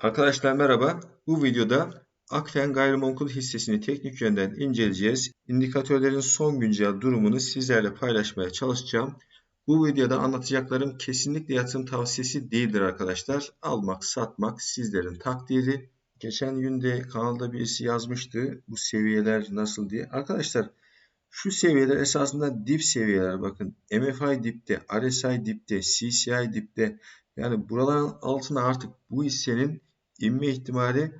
Arkadaşlar merhaba. Bu videoda Akfen Gayrimenkul hissesini teknik yönden inceleyeceğiz. İndikatörlerin son güncel durumunu sizlerle paylaşmaya çalışacağım. Bu videoda anlatacaklarım kesinlikle yatırım tavsiyesi değildir arkadaşlar. Almak, satmak sizlerin takdiri. Geçen günde kanalda birisi yazmıştı bu seviyeler nasıl diye. Arkadaşlar şu seviyeler esasında dip seviyeler bakın. MFI dipte, RSI dipte, CCI dipte. Yani buraların altına artık bu hissenin inme ihtimali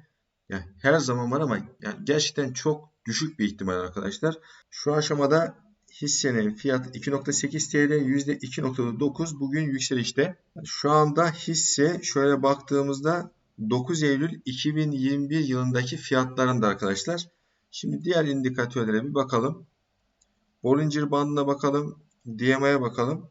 yani her zaman var ama yani gerçekten çok düşük bir ihtimal arkadaşlar. Şu aşamada hissenin fiyatı 2.8 TL %2.9 bugün yükselişte. Şu anda hisse şöyle baktığımızda 9 Eylül 2021 yılındaki fiyatlarında arkadaşlar. Şimdi diğer indikatörlere bir bakalım. Bollinger bandına bakalım. DMA'ya bakalım.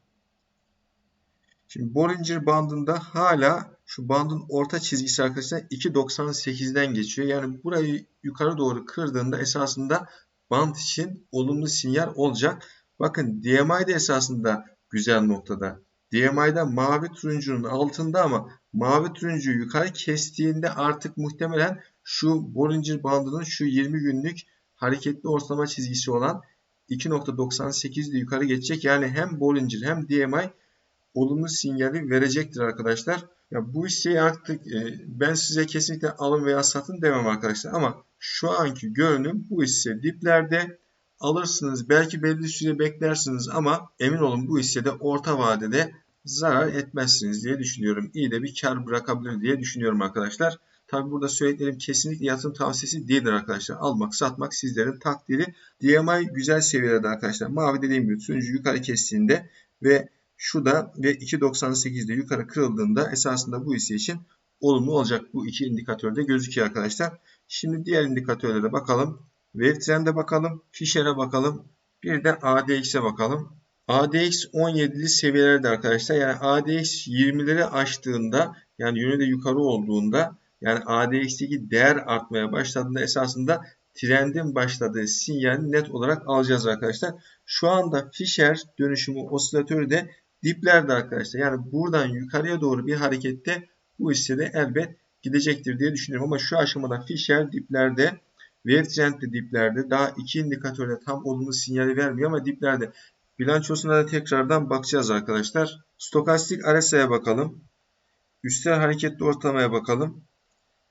Şimdi Bollinger bandında hala şu bandın orta çizgisi arkadaşlar 2.98'den geçiyor. Yani burayı yukarı doğru kırdığında esasında band için olumlu sinyal olacak. Bakın DMI de esasında güzel noktada. DMI'da mavi turuncunun altında ama mavi turuncu yukarı kestiğinde artık muhtemelen şu Bollinger bandının şu 20 günlük hareketli ortalama çizgisi olan 2.98'de yukarı geçecek. Yani hem Bollinger hem DMI olumlu sinyali verecektir arkadaşlar. Ya bu hisseyi artık e, ben size kesinlikle alın veya satın demem arkadaşlar ama şu anki görünüm bu hisse diplerde alırsınız belki belli süre beklersiniz ama emin olun bu hissede orta vadede zarar etmezsiniz diye düşünüyorum. İyi de bir kar bırakabilir diye düşünüyorum arkadaşlar. Tabi burada söylediklerim kesinlikle yatırım tavsiyesi değildir arkadaşlar. Almak satmak sizlerin takdiri. DMI güzel seviyelerde arkadaşlar. Mavi dediğim gibi turuncu yukarı kestiğinde ve şu da ve 2.98'de yukarı kırıldığında esasında bu hisse için olumlu olacak. Bu iki indikatörde gözüküyor arkadaşlar. Şimdi diğer indikatörlere bakalım. Wave Trend'e bakalım. Fisher'e bakalım. Bir de ADX'e bakalım. ADX 17'li seviyelerde arkadaşlar. Yani ADX 20'leri aştığında yani yönü de yukarı olduğunda yani ADX'teki değer artmaya başladığında esasında trendin başladığı sinyali net olarak alacağız arkadaşlar. Şu anda Fisher dönüşümü osilatörü de diplerde arkadaşlar. Yani buradan yukarıya doğru bir harekette bu hissede elbet gidecektir diye düşünüyorum. Ama şu aşamada Fisher diplerde Wave de diplerde. Daha iki indikatörde tam olumlu sinyali vermiyor ama diplerde. Bilançosuna da tekrardan bakacağız arkadaşlar. Stokastik RSI'ye bakalım. Üstel hareketli ortalamaya bakalım.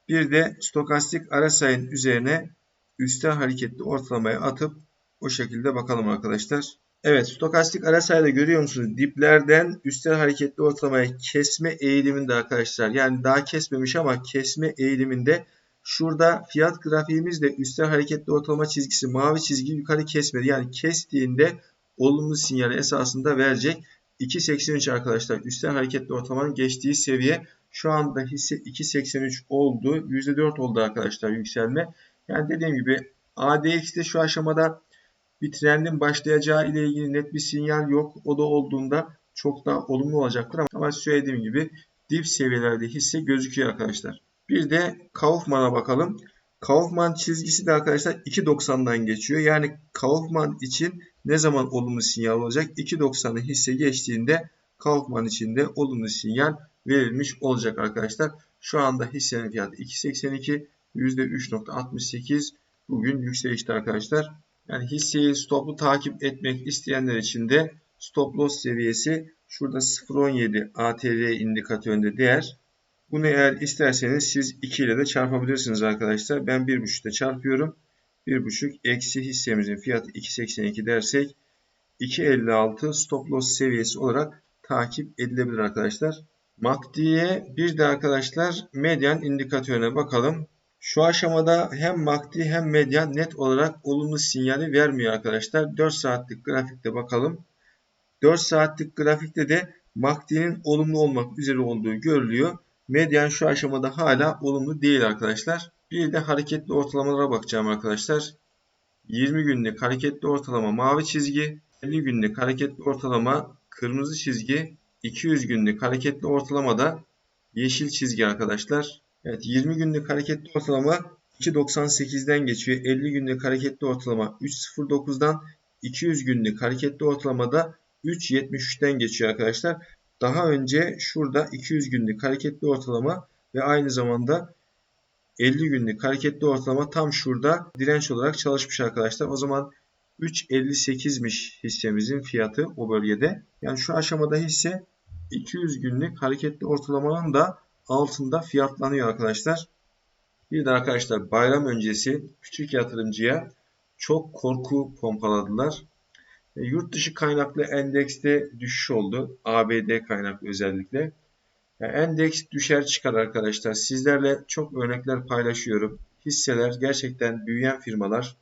Bir de stokastik RSI'nin üzerine üstel hareketli ortalamaya atıp o şekilde bakalım arkadaşlar. Evet stokastik ara sayıda görüyor musunuz? Diplerden üstel hareketli ortalamaya kesme eğiliminde arkadaşlar. Yani daha kesmemiş ama kesme eğiliminde şurada fiyat grafiğimizde üstel hareketli ortalama çizgisi mavi çizgi yukarı kesmedi. Yani kestiğinde olumlu sinyali esasında verecek. 2.83 arkadaşlar üstel hareketli ortalamanın geçtiği seviye şu anda hisse 2.83 oldu. %4 oldu arkadaşlar yükselme. Yani dediğim gibi ADX'de şu aşamada bir trendin başlayacağı ile ilgili net bir sinyal yok. O da olduğunda çok daha olumlu olacaktır ama söylediğim gibi dip seviyelerde hisse gözüküyor arkadaşlar. Bir de Kaufman'a bakalım. Kaufman çizgisi de arkadaşlar 2.90'dan geçiyor. Yani Kaufman için ne zaman olumlu sinyal olacak? 2.90'ı hisse geçtiğinde Kaufman için de olumlu sinyal verilmiş olacak arkadaşlar. Şu anda hissenin fiyatı 2.82 %3.68 bugün yükselişte arkadaşlar. Yani hisseyi stoplu takip etmek isteyenler için de stop loss seviyesi şurada 0.17 ATR indikatöründe değer. Bunu eğer isterseniz siz 2 ile de çarpabilirsiniz arkadaşlar. Ben 1.5 ile çarpıyorum. 1.5 eksi hissemizin fiyatı 2.82 dersek 2.56 stop loss seviyesi olarak takip edilebilir arkadaşlar. MACD'ye bir de arkadaşlar medyan indikatörüne bakalım. Şu aşamada hem MACD hem medyan net olarak olumlu sinyali vermiyor arkadaşlar. 4 saatlik grafikte bakalım. 4 saatlik grafikte de MACD'nin olumlu olmak üzere olduğu görülüyor. Medyan şu aşamada hala olumlu değil arkadaşlar. Bir de hareketli ortalamalara bakacağım arkadaşlar. 20 günlük hareketli ortalama mavi çizgi, 50 günlük hareketli ortalama kırmızı çizgi, 200 günlük hareketli ortalamada yeşil çizgi arkadaşlar. Evet 20 günlük hareketli ortalama 2.98'den geçiyor. 50 günlük hareketli ortalama 3.09'dan 200 günlük hareketli ortalamada 3.73'ten geçiyor arkadaşlar. Daha önce şurada 200 günlük hareketli ortalama ve aynı zamanda 50 günlük hareketli ortalama tam şurada direnç olarak çalışmış arkadaşlar. O zaman 3.58'miş hissemizin fiyatı o bölgede. Yani şu aşamada hisse 200 günlük hareketli ortalamanın da altında fiyatlanıyor arkadaşlar. Bir de arkadaşlar bayram öncesi küçük yatırımcıya çok korku pompaladılar. E, yurt dışı kaynaklı endekste düşüş oldu. ABD kaynaklı özellikle. Yani endeks düşer çıkar arkadaşlar. Sizlerle çok örnekler paylaşıyorum. Hisseler gerçekten büyüyen firmalar.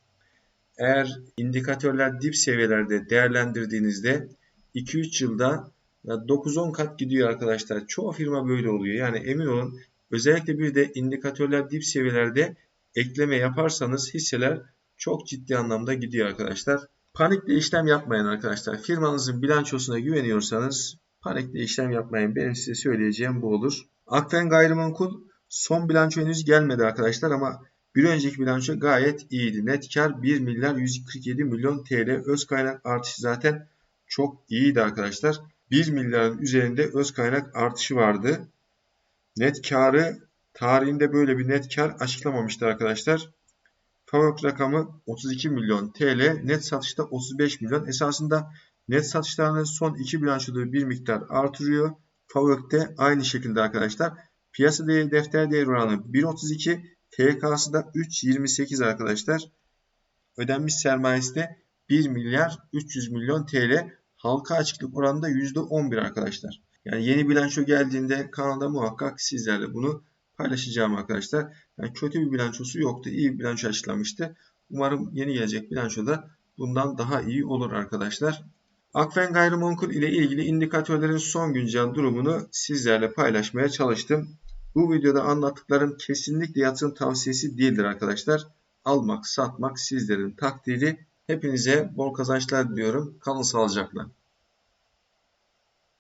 Eğer indikatörler dip seviyelerde değerlendirdiğinizde 2-3 yılda 9-10 kat gidiyor arkadaşlar. Çoğu firma böyle oluyor. Yani emin olun özellikle bir de indikatörler dip seviyelerde ekleme yaparsanız hisseler çok ciddi anlamda gidiyor arkadaşlar. Panikle işlem yapmayın arkadaşlar. Firmanızın bilançosuna güveniyorsanız panikle işlem yapmayın. Benim size söyleyeceğim bu olur. Akfen Gayrimenkul son bilanço henüz gelmedi arkadaşlar ama bir önceki bilanço gayet iyiydi. Net kar 1 milyar 147 milyon TL. Öz kaynak artışı zaten çok iyiydi arkadaşlar. 1 milyarın üzerinde öz kaynak artışı vardı. Net karı tarihinde böyle bir net kar açıklamamıştı arkadaşlar. FAVÖK rakamı 32 milyon TL, net satışta 35 milyon. Esasında net satışlarını son iki bilançoda bir miktar artırıyor. FAVÖK'te aynı şekilde arkadaşlar. Piyasa değeri defter değeri oranı 1.32, TK'sı da 3.28 arkadaşlar. Ödenmiş sermayesi de 1 milyar 300 milyon TL. Halka açıklık oranı da %11 arkadaşlar. Yani yeni bilanço geldiğinde kanalda muhakkak sizlerle bunu paylaşacağım arkadaşlar. Yani kötü bir bilançosu yoktu. İyi bir bilanço açıklamıştı. Umarım yeni gelecek bilançoda bundan daha iyi olur arkadaşlar. Akfen Gayrimenkul ile ilgili indikatörlerin son güncel durumunu sizlerle paylaşmaya çalıştım. Bu videoda anlattıklarım kesinlikle yatırım tavsiyesi değildir arkadaşlar. Almak, satmak sizlerin takdiri. Hepinize bol kazançlar diliyorum. Kalın sağlıcakla.